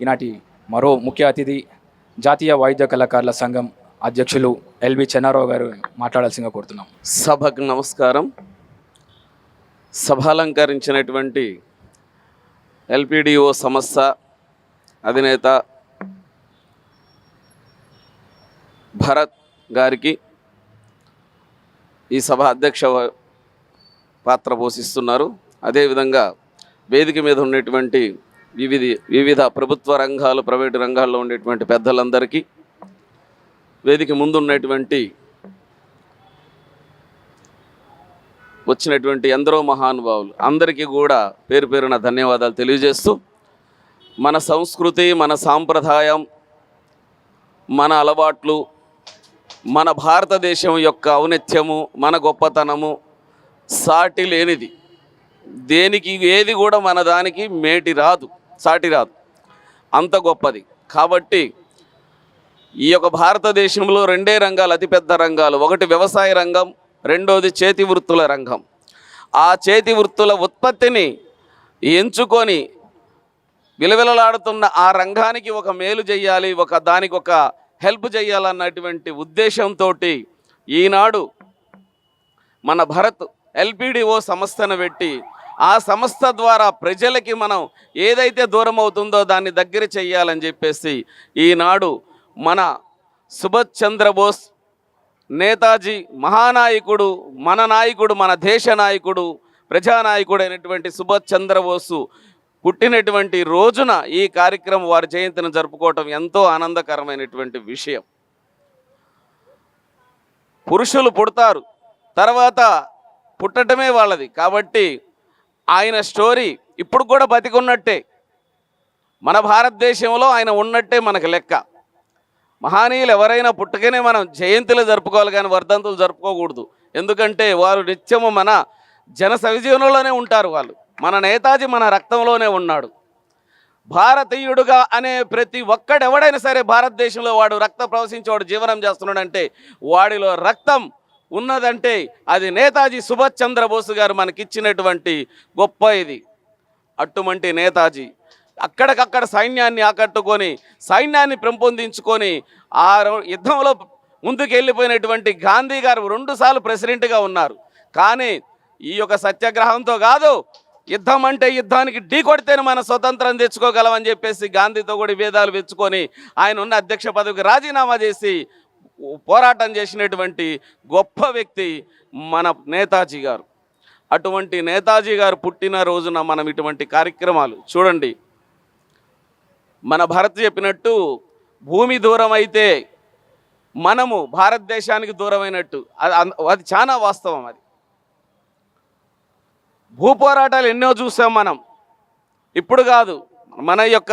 ఈనాటి మరో ముఖ్య అతిథి జాతీయ వాయిద్య కళాకారుల సంఘం అధ్యక్షులు ఎల్వి చెన్నారావు గారు మాట్లాడాల్సిందిగా కోరుతున్నాం. సభకు నమస్కారం. సభాలంకరించినటువంటి ఎల్పిడిఓ సంస్థ అధినేత భరత్ గారికి ఈ సభ అధ్యక్ష పాత్ర పోషిస్తున్నారు. అదేవిధంగా వేదిక మీద ఉన్నటువంటి వివిధ వివిధ ప్రభుత్వ రంగాలు ప్రైవేటు రంగాల్లో ఉండేటువంటి పెద్దలందరికీ వేదిక ముందున్నటువంటి వచ్చినటువంటి ఎందరో మహానుభావులు అందరికీ కూడా పేరు పేరున ధన్యవాదాలు తెలియజేస్తూ మన సంస్కృతి మన సాంప్రదాయం మన అలవాట్లు మన భారతదేశం యొక్క ఔన్నత్యము మన గొప్పతనము సాటి లేనిది. దేనికి ఏది కూడా మన దానికి మేటి రాదు. సాటి రాదు. అంత గొప్పది. కాబట్టి ఈ యొక్క భారతదేశంలో రెండే రంగాలు అతిపెద్ద రంగాలు. ఒకటి వ్యవసాయ రంగం రెండోది చేతి వృత్తుల రంగం. ఆ చేతి వృత్తుల ఉత్పత్తిని ఎంచుకొని విలవిలలాడుతున్న ఆ రంగానికి ఒక మేలు చేయాలి ఒక దానికి ఒక హెల్ప్ చేయాలన్నటువంటి ఉద్దేశంతో ఈనాడు మన భరత్ ఎల్పిడిఓ సంస్థను పెట్టి ఆ సంస్థ ద్వారా ప్రజలకి మనం ఏదైతే దూరం అవుతుందో దాన్ని దగ్గర చేయాలని చెప్పేసి ఈనాడు మన సుభాష్ చంద్రబోస్ నేతాజీ మహానాయకుడు మన నాయకుడు మన దేశ నాయకుడు ప్రజానాయకుడు అయినటువంటి సుభాష్ చంద్రబోసు పుట్టినటువంటి రోజున ఈ కార్యక్రమం వారి జయంతిని జరుపుకోవటం ఎంతో ఆనందకరమైనటువంటి విషయం. పురుషులు పుడతారు తర్వాత పుట్టటమే వాళ్ళది. కాబట్టి ఆయన స్టోరీ ఇప్పుడు కూడా బతికున్నట్టే. మన భారతదేశంలో ఆయన ఉన్నట్టే మనకు లెక్క. మహానీయులు ఎవరైనా పుట్టుకనే మనం జయంతులు జరుపుకోవాలి కానీ వర్ధంతులు జరుపుకోకూడదు. ఎందుకంటే వారు నిత్యము మన జన సవిజీవనంలోనే ఉంటారు వాళ్ళు. మన నేతాజీ మన రక్తంలోనే ఉన్నాడు. భారతీయుడుగా అనే ప్రతి ఒక్కడెవడైనా సరే భారతదేశంలో వాడు రక్త ప్రవశించేవాడు జీవనం చేస్తున్నాడంటే వాడిలో రక్తం ఉన్నదంటే అది నేతాజీ సుభాష్ చంద్రబోస్ గారు మనకిచ్చినటువంటి గొప్ప ఇది. అటువంటి నేతాజీ. అక్కడికక్కడ సైన్యాన్ని ఆకట్టుకొని సైన్యాన్ని పెంపొందించుకొని ఆ యుద్ధంలో ముందుకు వెళ్ళిపోయినటువంటి గాంధీ గారు రెండుసార్లు ప్రెసిడెంట్గా ఉన్నారు. కానీ ఈ యొక్క సత్యాగ్రహంతో కాదు యుద్ధం అంటే యుద్ధానికి ఢీ కొడితేనే మన స్వతంత్రం తెచ్చుకోగలమని చెప్పేసి గాంధీతో కూడా విభేదాలు తెచ్చుకొని ఆయన ఉన్న అధ్యక్ష పదవికి రాజీనామా చేసి పోరాటం చేసినటువంటి గొప్ప వ్యక్తి మన నేతాజీ గారు. అటువంటి నేతాజీ గారు పుట్టిన రోజున మనం ఇటువంటి కార్యక్రమాలు చూడండి. మన భరత్ చెప్పినట్టు భూమి దూరం అయితే మనము భారతదేశానికి దూరమైనట్టు. అది అది చాలా వాస్తవం అది. భూ పోరాటాలు ఎన్నో చూసాం మనం. ఇప్పుడు కాదు మన యొక్క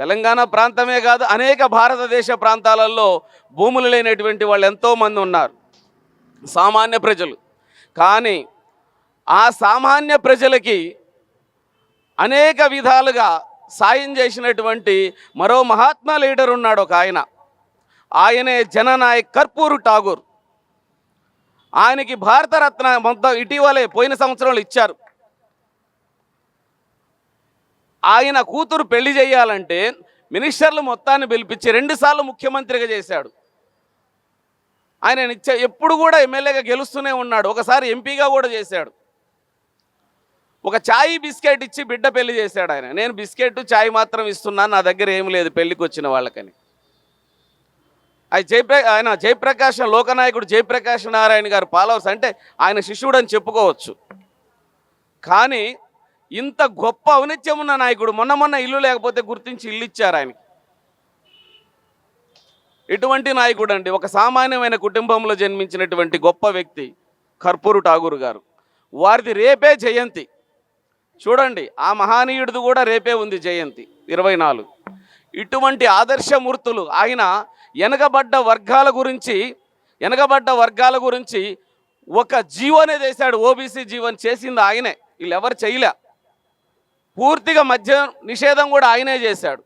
తెలంగాణ ప్రాంతమే కాదు అనేక భారతదేశ ప్రాంతాలలో భూములు లేనటువంటి వాళ్ళు ఎంతోమంది ఉన్నారు. సామాన్య ప్రజలు. కానీ ఆ సామాన్య ప్రజలకి అనేక విధాలుగా సాయం చేసినటువంటి మరో మహాత్మా లీడర్ ఉన్నాడు ఒక ఆయన. ఆయనే జననాయక్ కర్పూరు ఠాగూర్. ఆయనకి భారతరత్న మొత్తం ఇటీవలే పోయిన సంవత్సరంలో ఇచ్చారు. ఆయన కూతురు పెళ్ళి చేయాలంటే మినిస్టర్లు మొత్తాన్ని పిలిపించి రెండుసార్లు ముఖ్యమంత్రిగా చేశాడు. ఆయన నిత్య ఎప్పుడు కూడా ఎమ్మెల్యేగా గెలుస్తూనే ఉన్నాడు. ఒకసారి ఎంపీగా కూడా చేశాడు. ఒక ఛాయ్ బిస్కెట్ ఇచ్చి బిడ్డ పెళ్ళి చేశాడు ఆయన. నేను బిస్కెట్ ఛాయ్ మాత్రం ఇస్తున్నాను నా దగ్గర ఏం లేదు పెళ్ళికి వచ్చిన వాళ్ళకని. ఆయన జయప్ర ఆయన జయప్రకాశం లోకనాయకుడు జయప్రకాశ్ నారాయణ గారు ఫాలోవర్స్ అంటే ఆయన శిష్యుడు అని చెప్పుకోవచ్చు. కానీ ఇంత గొప్ప ఔన్నత్యం ఉన్న నాయకుడు మొన్న మొన్న ఇల్లు లేకపోతే గుర్తించి ఇల్లు ఇచ్చారు ఆయనకి. ఇటువంటి నాయకుడు అండి ఒక సామాన్యమైన కుటుంబంలో జన్మించినటువంటి గొప్ప వ్యక్తి కర్పూరు ఠాగూర్ గారు. వారిది రేపే జయంతి. చూడండి ఆ మహానీయుడిది కూడా రేపే ఉంది జయంతి ఇరవై నాలుగు. ఇటువంటి ఆదర్శమూర్తులు ఆయన వెనకబడ్డ వర్గాల గురించి వెనకబడ్డ వర్గాల గురించి ఒక జీవోనే చేశాడు ఓబీసీ జీవన్ చేసింది ఆయనే. వీళ్ళు ఎవరు చేయలే. పూర్తిగా మద్య నిషేధం కూడా ఆయనే చేశాడు.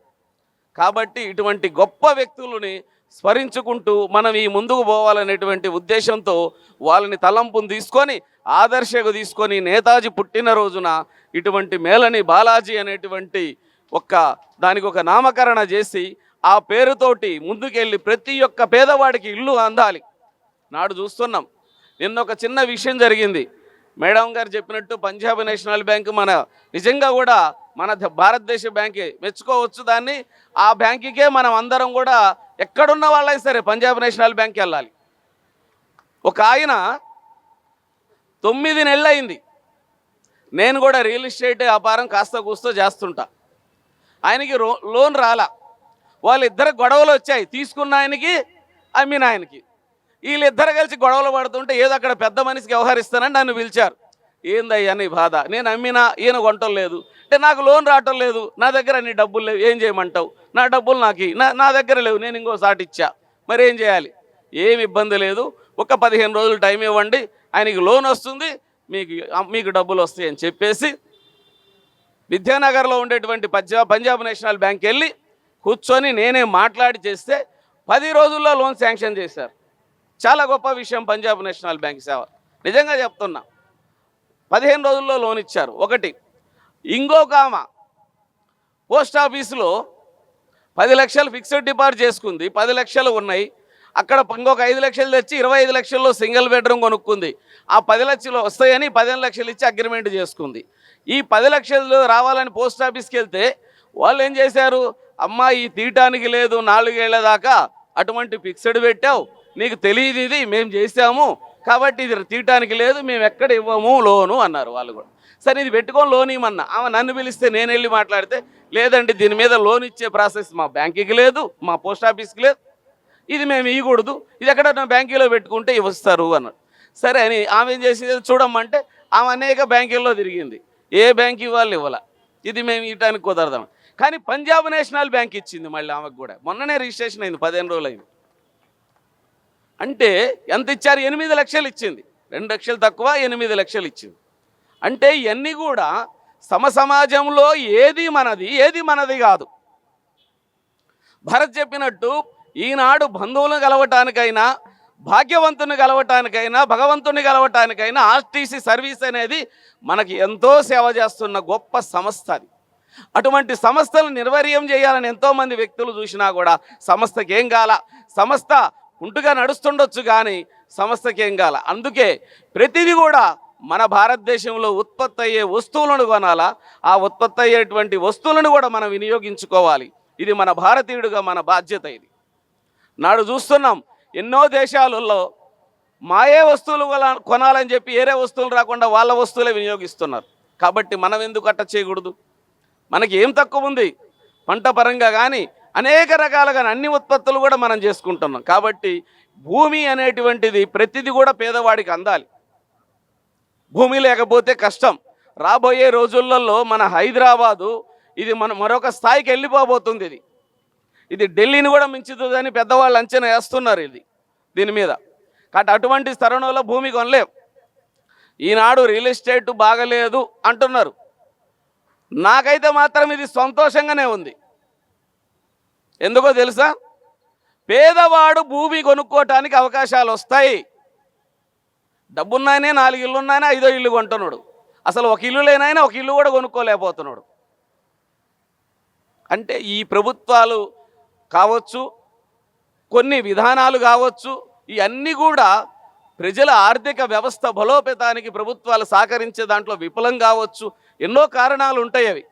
కాబట్టి ఇటువంటి గొప్ప వ్యక్తులని స్మరించుకుంటూ మనం ఈ ముందుకు పోవాలనేటువంటి ఉద్దేశంతో వాళ్ళని తలంపును తీసుకొని ఆదర్శకు తీసుకొని నేతాజీ పుట్టినరోజున ఇటువంటి మేలని బాలాజీ అనేటువంటి ఒక్క దానికి ఒక నామకరణ చేసి ఆ పేరుతోటి ముందుకెళ్ళి ప్రతి ఒక్క పేదవాడికి ఇల్లు అందాలి. నాడు చూస్తున్నాం. నిన్న ఒక చిన్న విషయం జరిగింది. మేడం గారు చెప్పినట్టు పంజాబ్ నేషనల్ బ్యాంక్ మన నిజంగా కూడా మన ద- భారతదేశ బ్యాంకే మెచ్చుకోవచ్చు దాన్ని. ఆ బ్యాంకుకే మనం అందరం కూడా ఎక్కడున్న వాళ్ళైనా సరే పంజాబ్ నేషనల్ బ్యాంక్కి వెళ్ళాలి. ఒక ఆయన తొమ్మిది నెలలు అయింది. నేను కూడా రియల్ ఎస్టేట్ వ్యాపారం కాస్త కూస్తో చేస్తుంటా. ఆయనకి రో లోన్ రాలా. వాళ్ళిద్దరు గొడవలు వచ్చాయి. తీసుకున్న ఆయనకి అమ్మిన ఆయనకి. వీళ్ళిద్దరు కలిసి గొడవలు పడుతుంటే ఏదో అక్కడ పెద్ద మనిషికి వ్యవహరిస్తానని నన్ను పిలిచారు. ఏందయ్యా నీ బాధ? నేను అమ్మినా ఈయన కొనటం లేదు. అంటే నాకు లోన్ రావటం లేదు. నా దగ్గర నీ డబ్బులు లేవు. ఏం చేయమంటావు? నా డబ్బులు నాకు నా నా దగ్గర లేవు. నేను ఇంకో సాటిచ్చా మరి ఏం చేయాలి? ఏమి ఇబ్బంది లేదు. ఒక పదిహేను రోజులు టైం ఇవ్వండి. ఆయనకి లోన్ వస్తుంది. మీకు మీకు డబ్బులు వస్తాయి అని చెప్పేసి విద్యానగర్లో ఉండేటువంటి పంజాబ్ పంజాబ్ నేషనల్ బ్యాంక్ వెళ్ళి కూర్చొని నేనే మాట్లాడి చేస్తే పది రోజుల్లో లోన్ శాంక్షన్ చేశారు. చాలా గొప్ప విషయం పంజాబ్ నేషనల్ బ్యాంక్ సేవ. నిజంగా చెప్తున్నా. పదిహేను రోజుల్లో లోన్ ఇచ్చారు. ఒకటి ఇంకొక ఆమె పోస్ట్ ఆఫీసులో పది లక్షలు ఫిక్స్డ్ డిపాజిట్ చేసుకుంది. పది లక్షలు ఉన్నాయి. అక్కడ ఇంకొక ఐదు లక్షలు తెచ్చి ఇరవై ఐదు లక్షల్లో సింగిల్ బెడ్రూమ్ కొనుక్కుంది. ఆ పది లక్షలు వస్తాయని పదిహేను లక్షలు ఇచ్చి అగ్రిమెంట్ చేసుకుంది. ఈ పది లక్షలు రావాలని పోస్ట్ ఆఫీస్కి వెళ్తే వాళ్ళు ఏం చేశారు? అమ్మ ఈ తీయటానికి లేదు. నాలుగేళ్ళ దాకా అటువంటి ఫిక్స్డ్ పెట్టావు. నీకు తెలియదు ఇది మేము చేసాము కాబట్టి ఇది తీయటానికి లేదు మేము ఎక్కడ ఇవ్వము లోను అన్నారు వాళ్ళు కూడా. సరే ఇది పెట్టుకొని లోన్ ఇవ్వమన్నా. ఆమె నన్ను పిలిస్తే నేను వెళ్ళి మాట్లాడితే లేదండి దీని మీద లోన్ ఇచ్చే ప్రాసెస్ మా బ్యాంకుకి లేదు మా పోస్ట్ ఆఫీస్కి లేదు. ఇది మేము ఇవ్వకూడదు ఇది ఎక్కడ నా బ్యాంకులో పెట్టుకుంటే ఇవ్వస్తారు అన్నాడు. సరే అని ఆమె ఏం చేసింది చూడమంటే ఆమె అనేక బ్యాంకుల్లో తిరిగింది. ఏ బ్యాంక్ ఇవ్వాలి ఇవ్వాల. ఇది మేము ఇవ్వడానికి కుదరదాం కానీ పంజాబ్ నేషనల్ బ్యాంక్ ఇచ్చింది మళ్ళీ ఆమెకు కూడా. మొన్ననే రిజిస్ట్రేషన్ అయింది పదిహేను రోజులు అయింది అంటే ఎంత ఇచ్చారు? ఎనిమిది లక్షలు ఇచ్చింది. రెండు లక్షలు తక్కువ ఎనిమిది లక్షలు ఇచ్చింది. అంటే ఇవన్నీ కూడా సమ సమాజంలో ఏది మనది ఏది మనది కాదు. భరత్ చెప్పినట్టు ఈనాడు బంధువులను కలవటానికైనా భాగ్యవంతుని కలవటానికైనా భగవంతుని కలవటానికైనా ఆర్టీసీ సర్వీస్ అనేది మనకి ఎంతో సేవ చేస్తున్న గొప్ప సంస్థ అది. అటువంటి సంస్థలు నిర్వీర్యం చేయాలని ఎంతోమంది వ్యక్తులు చూసినా కూడా సంస్థకి ఏం కాల సంస్థ కుంటుగా నడుస్తుండొచ్చు కానీ సంస్థకి ఏం కాల అందుకే ప్రతిదీ కూడా మన భారతదేశంలో ఉత్పత్తి అయ్యే వస్తువులను కొనాలా. ఆ ఉత్పత్తి అయ్యేటువంటి వస్తువులను కూడా మనం వినియోగించుకోవాలి. ఇది మన భారతీయుడిగా మన బాధ్యత ఇది. నాడు చూస్తున్నాం ఎన్నో దేశాలలో మాయే వస్తువులు కొనాలని చెప్పి ఏరే వస్తువులు రాకుండా వాళ్ళ వస్తువులే వినియోగిస్తున్నారు. కాబట్టి మనం ఎందుకు అట్ట చేయకూడదు? మనకి ఏం తక్కువ ఉంది? పంట పరంగా కానీ అనేక రకాలుగా అన్ని ఉత్పత్తులు కూడా మనం చేసుకుంటున్నాం. కాబట్టి భూమి అనేటువంటిది ప్రతిదీ కూడా పేదవాడికి అందాలి. భూమి లేకపోతే కష్టం. రాబోయే రోజులలో మన హైదరాబాదు ఇది మన మరొక స్థాయికి వెళ్ళిపోబోతుంది ఇది. ఇది ఢిల్లీని కూడా మించుతుందని పెద్దవాళ్ళు అంచనా వేస్తున్నారు ఇది దీని మీద. కాబట్టి అటువంటి తరుణంలో భూమి కొనలేం. ఈనాడు రియల్ ఎస్టేట్ బాగలేదు అంటున్నారు. నాకైతే మాత్రం ఇది సంతోషంగానే ఉంది. ఎందుకో తెలుసా? పేదవాడు భూమి కొనుక్కోవటానికి అవకాశాలు వస్తాయి. డబ్బున్నాయనే నాలుగు ఇల్లు ఐదో ఇల్లు కొంటున్నాడు. అసలు ఒక ఇల్లు లేనైనా ఒక ఇల్లు కూడా కొనుక్కోలేకపోతున్నాడు. అంటే ఈ ప్రభుత్వాలు కావచ్చు కొన్ని విధానాలు కావచ్చు ఇవన్నీ కూడా ప్రజల ఆర్థిక వ్యవస్థ బలోపేతానికి ప్రభుత్వాలు సహకరించే దాంట్లో విఫలం కావచ్చు. ఎన్నో కారణాలు ఉంటాయి అవి.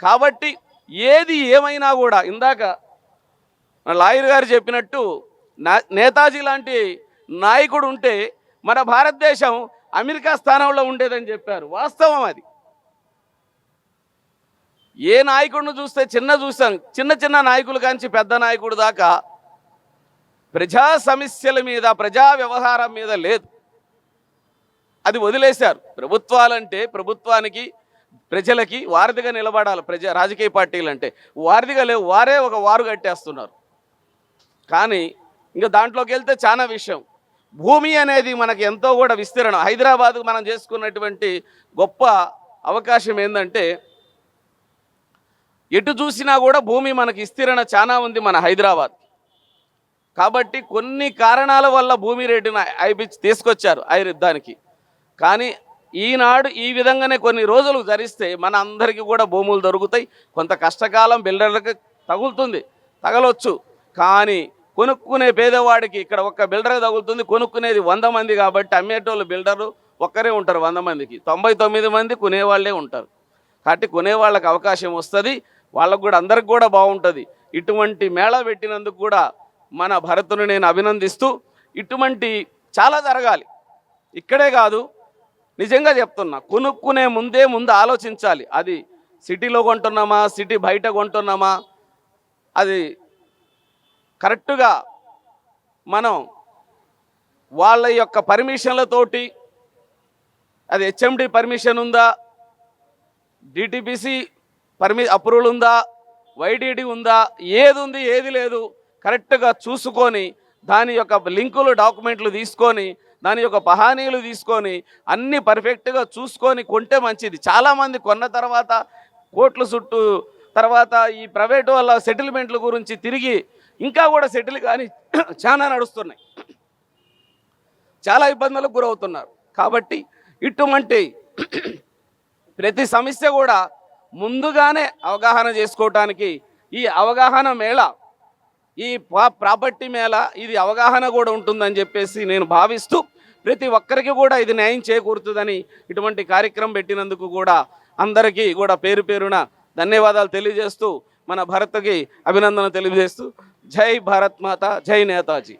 కాబట్టి ఏది ఏమైనా కూడా ఇందాక లాయర్ గారు చెప్పినట్టు నా- నేతాజీ లాంటి నాయకుడు ఉంటే మన భారతదేశం అమెరికా స్థానంలో ఉండేదని చెప్పారు. వాస్తవం అది. ఏ నాయకుడిని చూస్తే చిన్న చూసాం చిన్న చిన్న నాయకులు కాంచి పెద్ద నాయకుడు దాకా ప్రజా సమస్యల మీద ప్రజా వ్యవహారం మీద లేదు. అది వదిలేశారు. ప్రభుత్వాలంటే ప్రభుత్వానికి ప్రజలకి వారధిగా నిలబడాలి. ప్రజా రాజకీయ పార్టీలు అంటే వారధిగా లేవు. వారే ఒక వారు కట్టేస్తున్నారు. కానీ ఇంకా దాంట్లోకి వెళ్తే చాలా విషయం. భూమి అనేది మనకి ఎంతో కూడా విస్తీర్ణం. హైదరాబాద్కు మనం చేసుకున్నటువంటి గొప్ప అవకాశం ఏంటంటే ఎటు చూసినా కూడా భూమి మనకి విస్తీరణ చాలా ఉంది మన హైదరాబాద్. కాబట్టి కొన్ని కారణాల వల్ల భూమి రేటును ఐబిచ్ తీసుకొచ్చారు ఐ కానీ ఈనాడు ఈ విధంగానే కొన్ని రోజులు ధరిస్తే మన అందరికీ కూడా భూములు దొరుకుతాయి. కొంత కష్టకాలం బిల్డర్లకు తగులుతుంది. తగలొచ్చు. కానీ కొనుక్కునే పేదవాడికి ఇక్కడ ఒక్క బిల్డర్ తగులుతుంది. కొనుక్కునేది వంద మంది కాబట్టి అమ్మేటోళ్ళు బిల్డరు ఒక్కరే ఉంటారు వంద మందికి. తొంభై తొమ్మిది మంది కొనేవాళ్ళే ఉంటారు. కాబట్టి కొనేవాళ్ళకి అవకాశం వస్తుంది. వాళ్ళకు కూడా అందరికి కూడా బాగుంటుంది. ఇటువంటి మేళా పెట్టినందుకు కూడా మన భరతుని నేను అభినందిస్తూ ఇటువంటి చాలా జరగాలి. ఇక్కడే కాదు నిజంగా చెప్తున్నా కొనుక్కునే ముందే ముందు ఆలోచించాలి. అది సిటీలో కొంటున్నామా సిటీ బయట కొంటున్నామా అది కరెక్ట్గా మనం వాళ్ళ యొక్క పర్మిషన్లతోటి అది హెచ్ఎండి పర్మిషన్ ఉందా? డిటిపిసి పర్మి అప్రూవల్ ఉందా? వైడిడి ఉందా? ఏది ఉంది ఏది లేదు కరెక్ట్గా చూసుకొని దాని యొక్క లింకులు డాక్యుమెంట్లు తీసుకొని దాని యొక్క పహానీలు తీసుకొని అన్నీ పర్ఫెక్ట్గా చూసుకొని కొంటే మంచిది. చాలామంది కొన్న తర్వాత కోట్ల చుట్టూ తర్వాత ఈ ప్రైవేట్ వాళ్ళ సెటిల్మెంట్ల గురించి తిరిగి ఇంకా కూడా సెటిల్ కానీ చాలా నడుస్తున్నాయి. చాలా ఇబ్బందులకు గురవుతున్నారు. కాబట్టి ఇటువంటి ప్రతి సమస్య కూడా ముందుగానే అవగాహన చేసుకోవటానికి ఈ అవగాహన మేళ ఈ పా- ప్రాపర్టీ మేళ ఇది అవగాహన కూడా ఉంటుందని చెప్పేసి నేను భావిస్తూ ప్రతి ఒక్కరికి కూడా ఇది న్యాయం చేకూరుతుందని ఇటువంటి కార్యక్రమం పెట్టినందుకు కూడా అందరికీ కూడా పేరు పేరున ధన్యవాదాలు తెలియజేస్తూ మన భరత్కి అభినందన తెలియజేస్తూ జై భారత్ మాత జై నేతాజీ